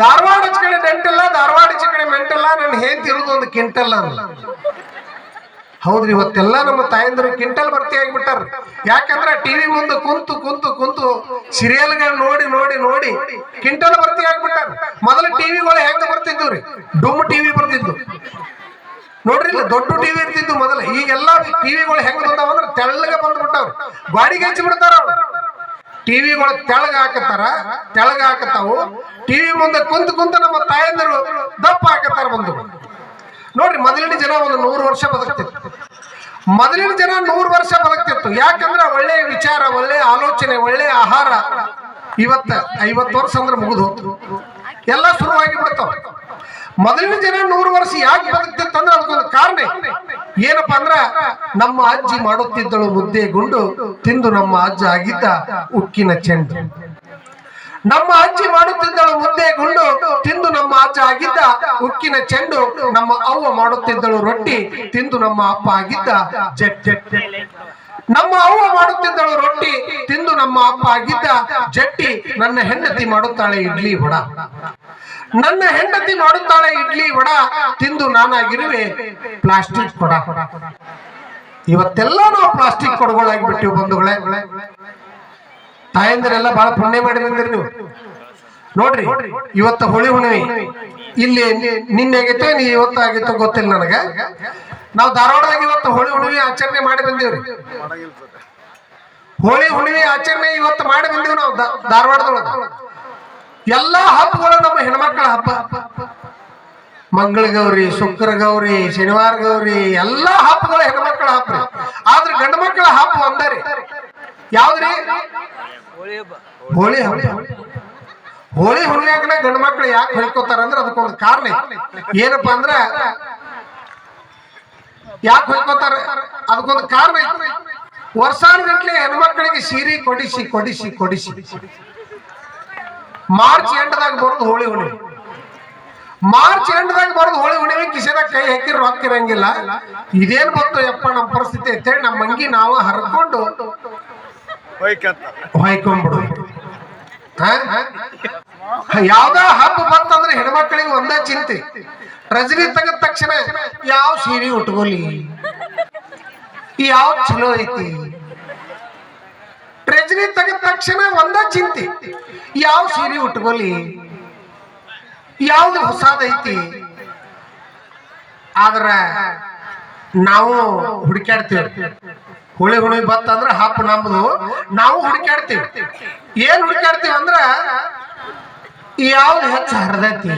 ಧಾರವಾಡ ಚಿಕಣಿ ಕಡೆ ಡೆಂಟಿಲ್ಲ ಧಾರವಾಡ ಚಿಕಣಿ ಮೆಂಟಲ್ಲ, ನನ್ನ ಹೆಂಡತಿ ಇರೋದು ಒಂದು ಕಿಂಟಲ್ಲ ಅಲ್ಲ ಹೌದ್ರಿ, ಇವತ್ತೆಲ್ಲ ನಮ್ಮ ತಾಯಂದಿರು ಕಿಂಟಲ್ ಭರ್ತಿ ಆಗಿಬಿಟ್ಟಾರ. ಯಾಕಂದ್ರೆ ಟಿವಿ ಮುಂದೆ ಕುಂತು ಕುಂತು ಕುಂತು ಸೀರಿಯಲ್ಗಳು ನೋಡಿ ನೋಡಿ ನೋಡಿ ಕಿಂಟಲ್ ಭರ್ತಿ ಆಗಿಬಿಟ್ಟಾರ. ಮೊದಲ ಟಿವಿಗಳು ಹೆಂಗ ಬರ್ತಿದ್ವು ರೀ ಡುಮ್ ಟಿವಿ ಬರ್ತಿದ್ವು ನೋಡ್ರಿ ದೊಡ್ಡ ಟಿವಿ ಇರ್ತಿದ್ವು ಮೊದಲ. ಈಗೆಲ್ಲ ಟಿವಿಗಳು ಹೆಂಗ್ ಬಂದಾವ ಅಂದ್ರೆ ತೆಳ್ಳಗೆ ಬಾಡಿಗೆ ಹಚ್ಚಿ ಬಿಡ್ತಾರ ಟಿವಿಗಳು ತೆಳಗ ಹಾಕತ್ತಾರ ತೆಳಗ ಹಾಕತ್ತಾವು ಟಿವಿ ಮುಂದೆ ಕುಂತ ಕುಂತ ನಮ್ಮ ತಾಯಂದಿರು ದಪ್ಪ ಹಾಕತ್ತಾರ ಬಂದು. ನೋಡ್ರಿ, ಮೊದಲಿನ ಜನ ಒಂದು ನೂರು ವರ್ಷ ಬದುಕ್ತಿತ್ತು. ಮೊದಲಿನ ಜನ ನೂರು ವರ್ಷ ಬದುಕ್ತಿತ್ತು. ಯಾಕಂದ್ರೆ ಒಳ್ಳೆ ವಿಚಾರ, ಒಳ್ಳೆ ಆಲೋಚನೆ, ಒಳ್ಳೆ ಆಹಾರ ಇವತ್ತ ಐವತ್ತು ವರ್ಷ ಅಂದ್ರೆ ಮುಗಿದು ಎಲ್ಲ ಶುರುವಾಗಿ ಬಿಡ್ತಾವ. ಮೊದಲಿನ ಜನ ನೂರು ವರ್ಷ ಯಾಕೆ ಬದುಕ್ತಿತ್ತು ಅಂದ್ರೆ ಅದಕ್ಕೊಂದು ಕಾರಣ ಐತಿ. ಏನಪ್ಪಾ ಅಂದ್ರ ನಮ್ಮ ಅಜ್ಜಿ ಮಾಡುತ್ತಿದ್ದಳು ಮುದ್ದೆ ಗುಂಡು ತಿಂದು ನಮ್ಮ ಅಜ್ಜ ಆಗಿದ್ದ ಉಕ್ಕಿನ ಚೆಂಡು. ನಮ್ಮ ಅಜ್ಜಿ ಮಾಡುತ್ತಿದ್ದಳು ಮುದ್ದೆ ಗುಂಡು ತಿಂದು ನಮ್ಮ ಅಜ್ಜ ಆಗಿದ್ದ ಉಕ್ಕಿನ ಚೆಂಡು, ನಮ್ಮ ಅವ್ವ ಮಾಡುತ್ತಿದ್ದಳು ರೊಟ್ಟಿ ತಿಂದು ನಮ್ಮ ಅಪ್ಪ ಆಗಿದ್ದ ಜಟ್ ನಮ್ಮ ಅವ್ವ ಮಾಡುತ್ತಿದ್ದಳು ರೊಟ್ಟಿ ತಿಂದು ನಮ್ಮ ಅಪ್ಪ ಆಗಿದ್ದ ಜಟ್ಟಿ ನನ್ನ ಹೆಂಡತಿ ಮಾಡುತ್ತಾಳೆ ಇಡ್ಲಿ ವಡ. ನನ್ನ ಹೆಂಡತಿ ಮಾಡುತ್ತಾಳೆ ಇಡ್ಲಿ ವಡ, ತಿಂದು ನಾನಾಗಿರುವೆ ಪ್ಲಾಸ್ಟಿಕ್ ಕೊಡ ಇವತ್ತೆಲ್ಲ ನಾವು ಪ್ಲಾಸ್ಟಿಕ್ ಕೊಡಗಳಾಗಿ ಬಿಟ್ಟಿವಿ ಬಂಧುಗಳೇ. ತಾಯಂದಿರೆಲ್ಲ ಬಹಳ ಪುಣ್ಯ ಮಾಡಿ ಬಂದಿರಿ ನೀವು. ನೋಡ್ರಿ, ಇವತ್ತು ಹೋಳಿ ಹುಣ್ಣಿಮೆ. ಇಲ್ಲಿ ನಿನ್ನೆ ನೀ ಇವತ್ತು ಆಗೈತೋ ಗೊತ್ತಿಲ್ಲ ನನಗೆ. ನಾವು ಧಾರವಾಡದಾಗ ಇವತ್ತು ಹೋಳಿ ಹುಣ್ಣಿಮೆ ಆಚರಣೆ ಮಾಡಿ ಬಂದೀವ್ರಿ. ಹೋಳಿ ಹುಣ್ಣಿಮೆ ಆಚರಣೆ ಇವತ್ತು ಮಾಡಿ ಬಂದೀವಿ ನಾವು ಧಾರವಾಡದೊಳಗ. ಎಲ್ಲಾ ಹಬ್ಬಗಳು ನಮ್ಮ ಹೆಣ್ಮಕ್ಳ ಹಬ್ಬ. ಮಂಗಳ ಗೌರಿ ಶುಕ್ರ ಗೌರಿ ಶನಿವಾರ ಗೌರಿ ಎಲ್ಲಾ ಹಬ್ಬಗಳು ಹೆಣ್ಮಕ್ಳ ಹಬ್ಬ. ಆದ್ರೆ ಗಂಡು ಮಕ್ಕಳ ಹಬ್ಬ ಒಂದೇ ರೀ. ಯಾವ್ದ್ರಿ? ಹೋಳಿ ಹಬ್ಬ. ಹೋಳಿ ಹುಣ್ಣಿಮೆ ಗಂಡು ಮಕ್ಳು ಯಾಕೆ ಹೊಯ್ಕೋತಾರ ಅಂದ್ರೆ ಅದಕ್ಕೊಂದು ಕಾರಣ. ಏನಪ್ಪಾ ಅಂದ್ರ ಯಾಕೆ ಹೊಯ್ಕೋತಾರ? ಅದಕ್ಕೊಂದು ಕಾರಣ. ವರ್ಷಾನುಗಟ್ಲೆ ಹೆಣ್ಮಕ್ಳಿಗೆ ಸೀರೆ ಕೊಡಿಸಿ ಕೊಡಿಸಿ ಕೊಡಿಸಿ. ಮಾರ್ಚ್ ಎಂಟದಾಗ ಬರೋದು ಹೋಳಿ ಹುಣ್ಣಿಮೆ. ಮಾರ್ಚ್ ಎಂಟದಾಗ ಬರೋದು ಹೋಳಿ ಹುಣ್ಣಿಮೆ ಕಿಸೆದಾಗ ಕೈ ಹಾಕಿ ರೊಕ್ಕ ಇರಂಗಿಲ್ಲ. ಇದೇನ್ ಬಂತು ಯಪ್ಪ ನಮ್ಮ ಪರಿಸ್ಥಿತಿ ಅಂತೇಳಿ ನಮ್ಮ ಅಂಗಿ ನಾವು ಹರ್ಕೊಂಡು ಹೊಯ್ಕೊಂಡ್ಬಿಡು ಯಾವ್ದ ಹಬ್ಬ ಬಂತಂದ್ರೆ ಹೆಣ್ಮಕ್ಳಿಗೆ ಒಂದೇ ಚಿಂತೆ. ರಜನಿ ತೆಗೆದ ತಕ್ಷಣ ಯಾವ ಸೀರೆ ಉಟ್ಕೊಲಿ ಯಾವ ಚಲೋ ಐತಿ? ರಜನಿ ತೆಗೆದ ತಕ್ಷಣ ಒಂದೇ ಚಿಂತೆ. ಯಾವ ಸೀರೆ ಉಟ್ಕೊಲಿ ಯಾವ್ದು ಹೊಸದೈತಿ? ಆದ್ರ ನಾವು ಹುಡುಕ್ಯಾಡ್ತೀವಿ. ಹುಳಿ ಹುಳಿ ಬತ್ತಂದ್ರ ಹಾಪ್ ನಮ್ದು ನಾವು ಹುಡುಕಾಡ್ತೇವೆ ಏನ್ ಹುಡುಕ್ಯಾಡ್ತೀವಿ ಅಂದ್ರ, ಯಾವ್ದು ಹೆಚ್ಚು ಹರಿದೈತಿ?